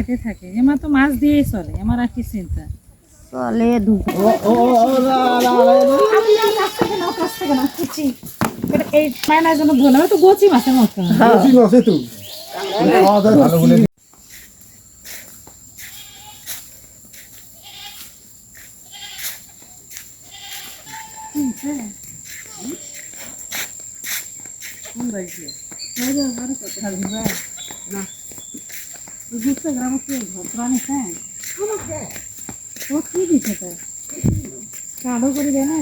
খাইতে থাকে এমা তো মাছ দিয়েই চলে আমার আর কি চিন্তা চলে দু আমি আর কাছ থেকে নাও কাছ থেকে নাও কুচি এটা এই মায়নার জন্য ধরে আমি তো গচি মাছের মতো বেশি আছে তো ভালো বলে বুঝতে গ্রাম কি ভদ্রানি হ্যাঁ ও কি দিতে তো? কালো করে দেয় না?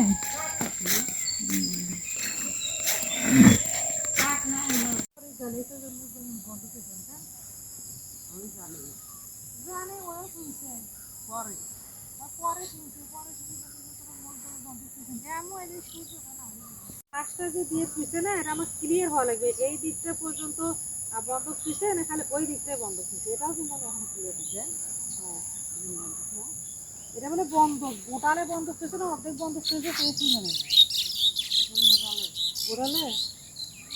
কাজটা যে দিয়ে থুইছে না, এটা আমার ক্লিয়ার হওয়া লাগবে। এই দিকটা পর্যন্ত আহ, বন্ধ থুইছে না খালি ওই দিকটাই বন্ধ থুইছে এটাও কিন্তু আমি এখন ক্লিয়ার হচ্ছে হ্যাঁ। এটা মানে বন্ধ গোটালে বন্ধ থুইছে না অর্ধেক বন্ধ থুইছে সেই কি জানে গোটালে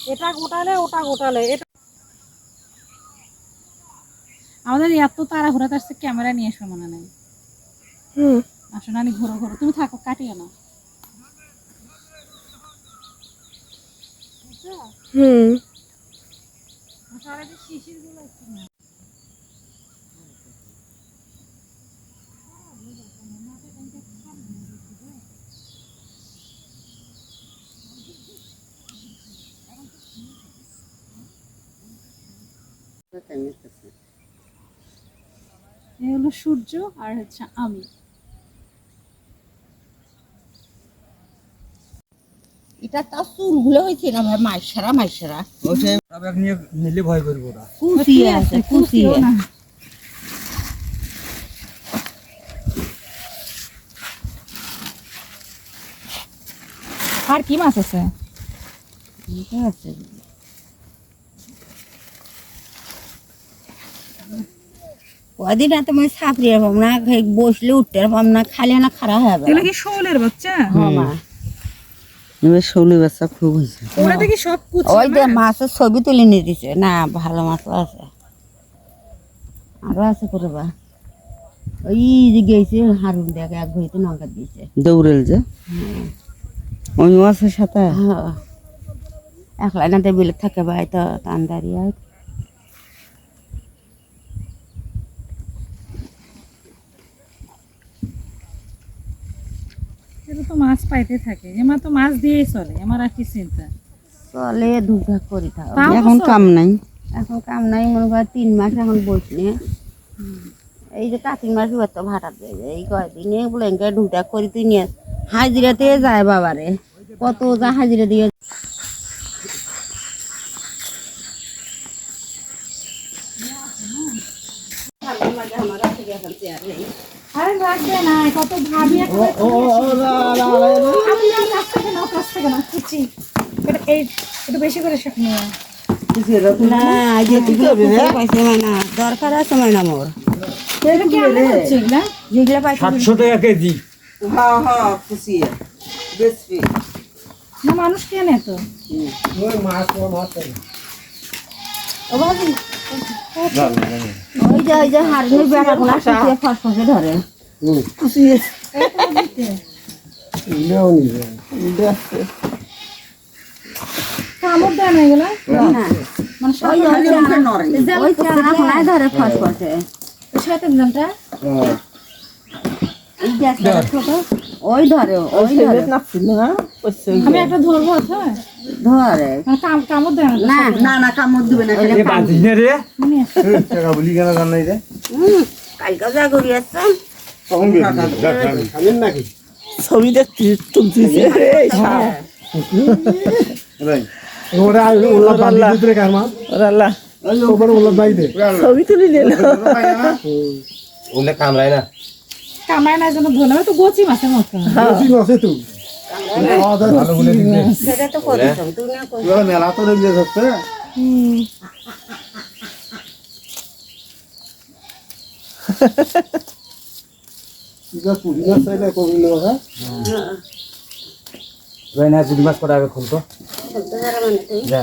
এটা গোটালে ওটা গোটালে। এটা আমাদের এত তাড়াহুড়া আসছে ক্যামেরা নিয়ে এসো মনে নেই। হুম। আসো নানি ঘোরো ঘোরো। তুমি থাকো কাটিও না? হুম। সারাদিন শিশিরগুলো একটু না এ হলো সূর্য আর হচ্ছে আমি। এটা তার চুলগুলো হয়েছে না ভাই মাইসারা মাইসারা নিয়ে নিলে ভয় করব ওরা কুচিয়ে আছে কুচিয়ে আর কি মাছ আছে? আছে। কদিন এত মানে সাপড়িয়ে পাবো না বসলে উঠতে পাবো না খালি না খারাপ হয়ে যাবে। কি শোলের বাচ্চা? মামা এবার শৌলি বাচ্চা খুব হয়েছে। ওরা দেখি সব কুচি ওই যে মাছের ছবি তুলে নিয়ে দিছে। না ভালো মাছও আছে। আরও আছে করে বা। ওই যে গেছে হারুন দেখে এক ঘড়িতে নৌকা দিয়েছে। দৌড়েল যে? ওই আছে সাথে? হ্যাঁ। একলা না বিলে থাকে ভাই তো টান দাঁড়িয়ে এটা তো মাছ পাইতে থাকে। এমা তো মাছ দিয়েই চলে আমার আর কি চিন্তা। চলে দুভাগ করি থাকো তাও তো এখন চলে। কাম নাই। এখন কাম নাই মনে কর তিন মাস এখন বসলে এই যে কার্তিক মাস এবার তো ভাড়া দেয় এই কয়দিনে বলে এনকে ঢুকটা করি তুই নিয়ে হাজিরাতে যায় বাবারে। কত যা হাজিরা দিয়ে আরে লাগবে না কত ভাবি একটা আমি আর কাছ থেকে নাও কাছ থেকে নাও কুচি এটা এই একটু বেশি করে শেখ নিয়ে না এই যে এগুলো কোথায় পাইছে মাইনা দরকার আছে মোর। এগুলা? যেগুলো পাইছে সাতশো টাকা কেজি। না মানুষ কেনে তো। ওই মাছ মাছ। ও বাবু, ওই যে ওই যে হারুনের বেড়া গুলা শুকিয়ে ফসফসে ধরে নিলেও নিবে দেয় না। এগুলা না মানে ওই চারা- ওই ধরে। ফসফসে সাথে জানটা এই যে ছোট। ওই ধরে ওই ধরে। আমি একটা ধরবো হ্যাঁ? ধরে। কাম- কামড় দেয় না না না কামড় দিবে না এ বাঁধিস না রে টাকা বলি কেন জানাই রে? হুম, কালকে যা করি আসছে নাকি? ছবিটা তুলতেছে ওরা ওলা বাঁধি দিতে রে কারমা ওপর ওলা বাই দে। ছবি তুলি নিল ওগুলো কামড়ায় না। কামড়ায় না জন্য আমি তো গচি মাছের মতো। মেলা হ্যাঁ। যদি মাছ কটা আগে খুলতো? মানে যা